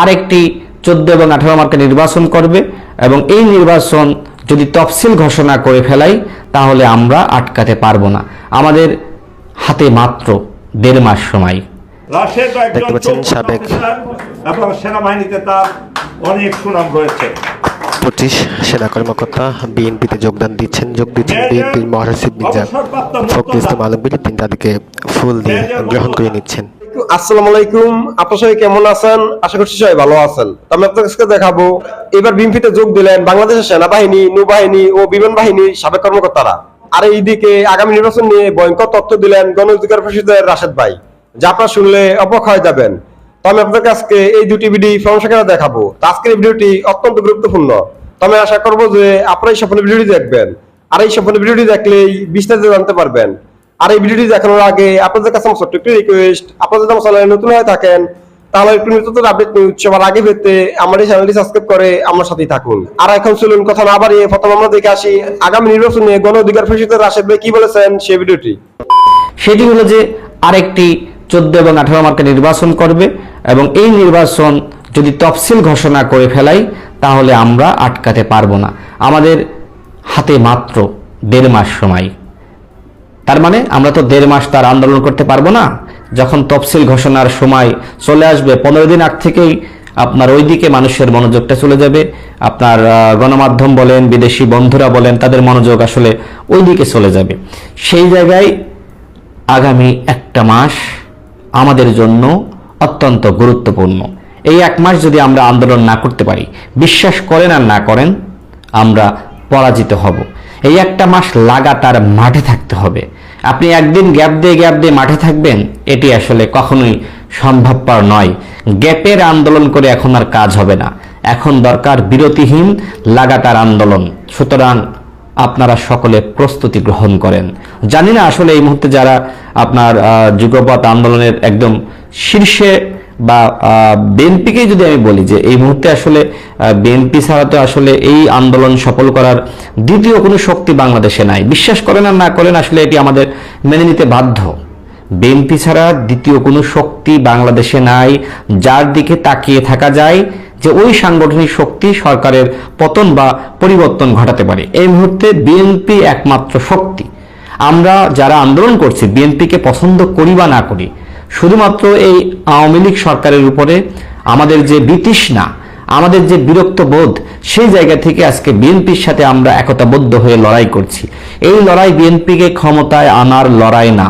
আরেকটি চোদ্দ এবং আঠারো মার্কে নির্বাচন করবে এবং এই নির্বাচন যদি তফসিল ঘোষণা করে ফেলাই তাহলে আমরা আটকাতে পারব না। আমাদের হাতে মাত্র দেড় মাস সময়। দেখতে পাচ্ছেন সাবেক এবং সেনাবাহিনীতে তার অনেক সুনাম রয়েছে। পঁচিশ সেনা কর্মকর্তা বিএনপিতে যোগদান দিচ্ছেন। যোগ দিচ্ছেন বিএনপির মহাসচিব মির্জা ফখরুল ইসলাম আলমগীর। তিনি তাদেরকে ফুল দিয়ে গ্রহণ করে নিচ্ছেন। আলাইকুম। আশা সাবেক কর্মকর্তারা। আর এইদিকে আগামী নির্বাচন নিয়ে ভয়ঙ্কর তথ্য দিলেন পরিষদের রাশেদ ভাই, যা আপনারা শুনলে যাবেন। তো আমি এই দুটি ভিডিও দেখাবো। আজকের ভিডিওটি অত্যন্ত গুরুত্বপূর্ণ। আশা করব যে আপনারা এই সম্পূর্ণ ভিডিওটি দেখবেন। আর এই সম্পূর্ণ ভিডিওটি দেখলেই বিস্তারিত জানতে পারবেন। আর এই ভিডিওটি দেখানোর আগে আপনাদের কাছে আমার ছোট্ট একটি রিকোয়েস্ট আপনারা যদি আমার চ্যানেলে নতুন হয়ে থাকেন, তাহলে একটু নিত্য আপডেট নিউজ সবার আগে পেতে আমার এই চ্যানেলটি সাবস্ক্রাইব করে আমার সাথেই থাকুন। আর এখন চলুন কথা না বাড়িয়ে প্রথম আমরা দেখে আসি আগামী নির্বাচনে গণ অধিকার পরিষদের রাশেদ ভাই কি বলেছেন সেই ভিডিওটি। সেটি হলো যে আরেকটি চোদ্দ এবং আঠারো মার্কে নির্বাচন করবে এবং এই নির্বাচন যদি তফসিল ঘোষণা করে ফেলাই, তাহলে আমরা আটকাতে পারব না। আমাদের হাতে মাত্র দেড় মাস সময়। তার মানে আমরা তো দেড় মাস তার আন্দোলন করতে পারব না। যখন তফসিল ঘোষণার সময় চলে আসবে, পনেরো দিন আগ থেকেই আপনার ওইদিকে মানুষের মনোযোগটা চলে যাবে। আপনার গণমাধ্যম বলেন, বিদেশি বন্ধুরা বলেন, তাদের মনোযোগ আসলে ওইদিকে চলে যাবে। সেই জায়গায় আগামী একটা মাস আমাদের জন্য অত্যন্ত গুরুত্বপূর্ণ। এই এক মাস যদি আমরা আন্দোলন না করতে পারি, বিশ্বাস করেন আর না করেন, আমরা পরাজিত হব। এই একটা মাস লাগাতার মাঠে থাকতে হবে। আপনি একদিন গ্যাপ দিয়ে গ্যাপ দিয়ে মাঠে থাকবেন, এটি আসলে কখনোই সম্ভবপর নয়। গ্যাপের আন্দোলন করে এখন আর কাজ হবে না। এখন দরকার বিরতিহীন, লাগাতার আন্দোলন। সুতরাং আপনারা সকলে প্রস্তুতি গ্রহণ করেন। জানি না আসলে এই মুহূর্তে যারা আপনার যুগপথ আন্দোলনের একদম শীর্ষে বা বিএনপিকেই যদি আমি বলি যে এই মুহূর্তে আসলে বিএনপি ছাড়া তো আসলে এই আন্দোলন সফল করার দ্বিতীয় কোনো শক্তি বাংলাদেশে নাই। বিশ্বাস করেন আর না করেন আসলে এটি আমাদের মেনে নিতে বাধ্য। বিএনপি ছাড়া দ্বিতীয় কোনো শক্তি বাংলাদেশে নাই। যার দিকে তাকিয়ে থাকা যায় যে ওই সাংগঠনিক শক্তি সরকারের পতন বা পরিবর্তন ঘটাতে পারে। এই মুহূর্তে বিএনপি একমাত্র শক্তি। আমরা যারা আন্দোলন করছি, বিএনপিকে পছন্দ করি বা না করি শুধুমাত্র এই আওয়ামী লীগ সরকারের উপরে আমাদের যে বিতৃষ্ণা, আমাদের যে বিরক্ত বোধ, সেই জায়গা থেকে আজকে বিএনপির সাথে আমরা একতাবদ্ধ হয়ে লড়াই করছি। এই লড়াই বিএনপিকে ক্ষমতায় আনার লড়াই না।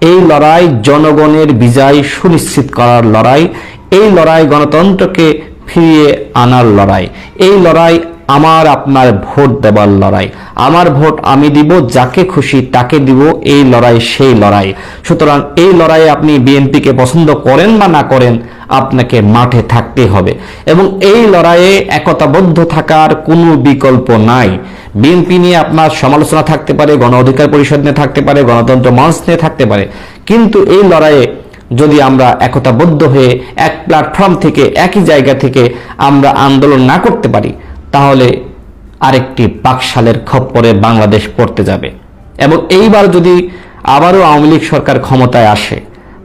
এই লড়াই জনগণের বিজয় সুনিশ্চিত করার লড়াই। এই লড়াই গণতন্ত্রকে ফিরিয়ে আনার লড়াই। এই লড়াই আমার আপনার ভোট দেবার লড়াই। আমার ভোট আমি দিব, যাকে খুশি তাকে দিব, এই লড়াই সেই লড়াই। সুতরাং এই লড়াইয়ে আপনি বিএনপিকে পছন্দ করেন বা না করেন, আপনাকে মাঠে থাকতে হবে। এবং এই লড়াইয়ে একতাবদ্ধ থাকার কোনো বিকল্প নাই। বিএনপি নিয়ে আপনার সমালোচনা থাকতে পারে, গণ অধিকার পরিষদ নিয়ে থাকতে পারে, গণতন্ত্র মঞ্চ নিয়ে থাকতে পারে। কিন্তু এই লড়াইয়ে যদি আমরা একতাবদ্ধ হয়ে এক প্ল্যাটফর্ম থেকে, একই জায়গা থেকে আমরা আন্দোলন না করতে পারি তাহলে আরেকটি পাকশালের খপ্পরে বাংলাদেশ পড়তে যাবে। এবং এইবার যদি আবারও আওয়ামী লীগ সরকার ক্ষমতায় আসে,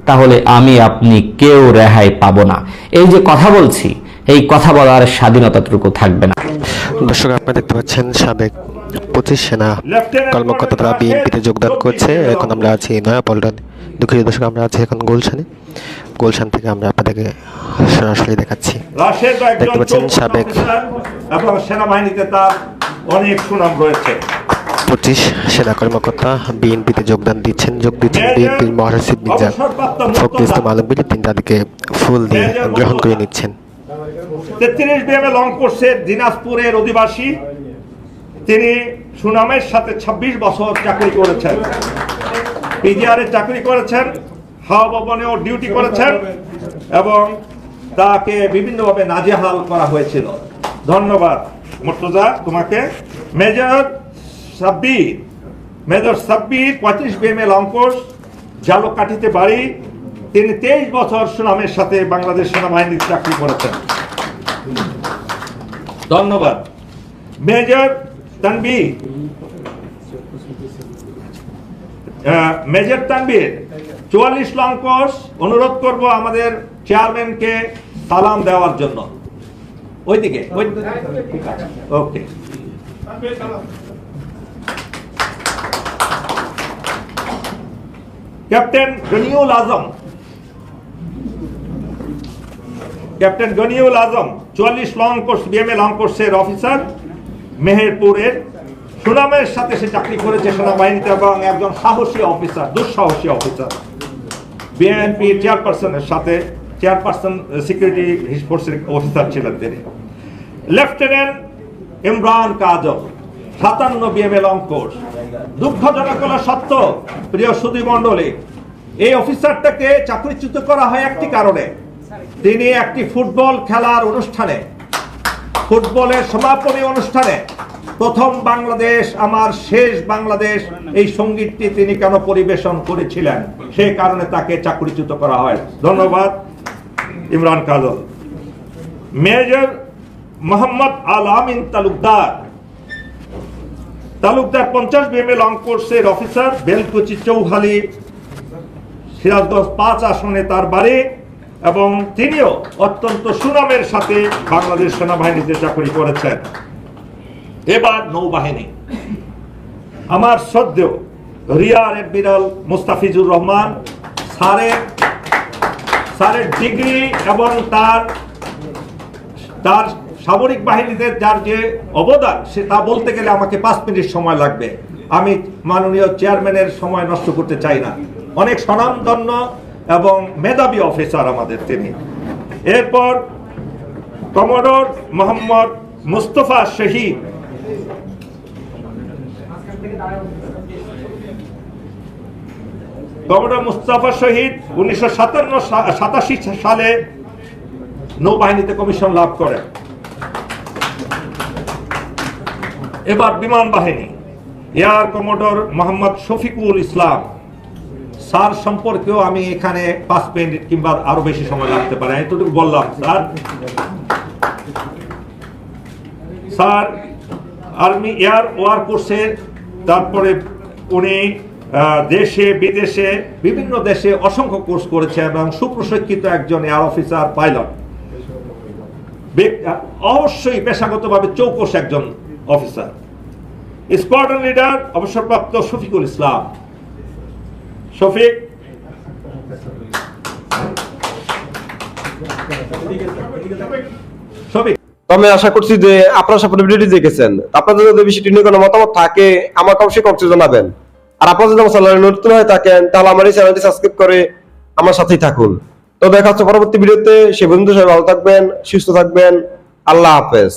তাহলে আমি, আপনি কেউ রেহাই পাবো না। এই যে কথা বলছি, এই কথা বলার স্বাধীনতাটুকু থাকবে না। দর্শক, আপনারা দেখতে পাচ্ছেন সাবেক পঁচিশ সেনা কর্মকর্তা তারা বিএনপিতে যোগদান করছে। এখন আমরা আছি নয়াপল্টন। দুঃখিত দর্শক, আমরা আছি এখন গুলশানে। গুলশান থেকে আমরা আপনাদেরকে সরাসরি দেখাচ্ছি। দেখতে পাচ্ছেন সাবেক এবং সেনাবাহিনীতে তার অনেক সুনাম রয়েছে। পঁচিশ সেনা কর্মকর্তা বিএনপিতে যোগদান দিচ্ছেন। যোগ দিচ্ছেন বিএনপির মহাসচিব মির্জা ফখরুল ইসলাম আলমগীর তিনি তাদেরকে ফুল দিয়ে গ্রহণ করে নিচ্ছেন। তেত্রিশ বিএমএ লং কোর্সের দিনাজপুরের অধিবাসী তিনি সুনামের সাথে ২৬ বছর চাকরি করেছেন। পিজিআরে চাকরি করেছেন হাওয়া ভবনেও ডিউটি করেছেন এবং তাকে বিভিন্নভাবে নাজেহাল করা হয়েছিল। ধন্যবাদ। মর্তজা, তোমাকে। মেজর সাব্বির। মেজর সাব্বির, পঁয়ত্রিশ বিএমএ লং কোর্স জালকাঠিতে বাড়ি। তিনি তেইশ বছর সুনামের সাথে বাংলাদেশ সেনাবাহিনীর চাকরি করেছেন। ধন্যবাদ। মেজর তানবি মেজর তানবীর, চুয়াল্লিশ লং কোর্স অনুরোধ করব আমাদের চেয়ারম্যানকে সালাম দেওয়ার জন্য। ওইদিকে okay. Captain Ganiul Azam. Captain Ghaniul Azam, চুয়াল্লিশ লং কোর্স বিএমএ লং কোর্সের অফিসার, মেহেরপুরের। সুনামের সাথে সে চাকরি করেছে সেনাবাহিনীতে এবং একজন সাহসী অফিসার, দুঃসাহসী অফিসার। বিএনপি চেয়ারপারসনের সাথে। চেয়ারপারসন সিকিউরিটি ফোর্সের অফিসার ছিলেন তিনি। লেফটেন্যান্ট ইমরান কাজল সাতান্ন বিএমএ লং কোর্স দুঃখজনক হলো সত্য, প্রিয় সুদী মণ্ডলী, এই অফিসারটাকে চাকরিচ্যুত করা হয় একটি কারণে। তিনি একটি ফুটবল খেলার অনুষ্ঠানে, ফুটবলের সমাপনী অনুষ্ঠানে, প্রথম বাংলাদেশ, আমার শেষ বাংলাদেশ, এই সঙ্গীতটি তিনি কেন পরিবেশন করেছিলেন? সেই কারণে তাকে চাকরিচ্যুত করা হয়। ধন্যবাদ। ইমরান কাজল। মেজর মোহাম্মদ আল আমিন তালুকদার। তালুকদার পঞ্চাশ বিএমএ লং কোর্সের অফিসার বেলকুচি চৌহালি। সিরাজগঞ্জ পাঁচ আসনে তার বাড়ি এবং তিনিও অত্যন্ত সুনামের সাথে বাংলাদেশ সেনাবাহিনীতে চাকরি করেছেন। এবার নৌবাহিনী। আমার শ্রদ্ধেয় রিয়ার এডমিরাল মুস্তাফিজুর রহমান, স্যারের স্যারের ডিগ্রি এবং তার তার সামরিক বাহিনীতে যার যে অবদান, সে তা বলতে গেলে আমাকে পাঁচ মিনিট সময় লাগবে। আমি মাননীয় চেয়ারম্যানের সময় নষ্ট করতে চাই না। অনেক স্বনামধন্য এবং মেধাবী অফিসার আমাদের তিনি। এরপর কমোডোর মোহাম্মদ মুস্তফা শহীদ। কমোডোর মুস্তফা শহীদ উনিশশো সাতান্ন সাতাশি সালে নৌবাহিনীতে কমিশন লাভ করেন। এবার বিমান বাহিনী, air commodore Mohammad Shafiqul Islam. Sir সম্পর্কেও আমি এখানে পাঁচ মিনিট কিংবা আরও বেশি সময় লাগতে পারে, এতটুকু বললাম, sir. Sir, army air war কোর্সের তারপরে উনি দেশে, বিদেশে, বিভিন্ন দেশে অসংখ্য কোর্স করেছেন এবং সুপ্রশিক্ষিত একজন এয়ার অফিসার, পাইলট। অবশ্যই পেশাগতভাবে চৌকস একজন অফিসার। স্কোয়াড্রন লিডার অবসরপ্রাপ্ত শফিকুল ইসলাম। শফিক? আমি আশা করছি যে আপনারা ভিডিওটি দেখেছেন। আপনাদের যদি বিষয়টি নিয়ে কোনো মতামত থাকে আমাকে অবশ্যই কমেন্টে জানাবেন। আর আপনারা যদি আমার চ্যানেলে নতুন হয়ে থাকেন, তাহলে আমার এই চ্যানেলটি সাবস্ক্রাইব করে আমার সাথেই থাকুন। তো দেখা হচ্ছে পরবর্তী ভিডিওতে। সে বন্ধু সবাই ভালো থাকবেন, সুস্থ থাকবেন। আল্লাহ হাফেজ।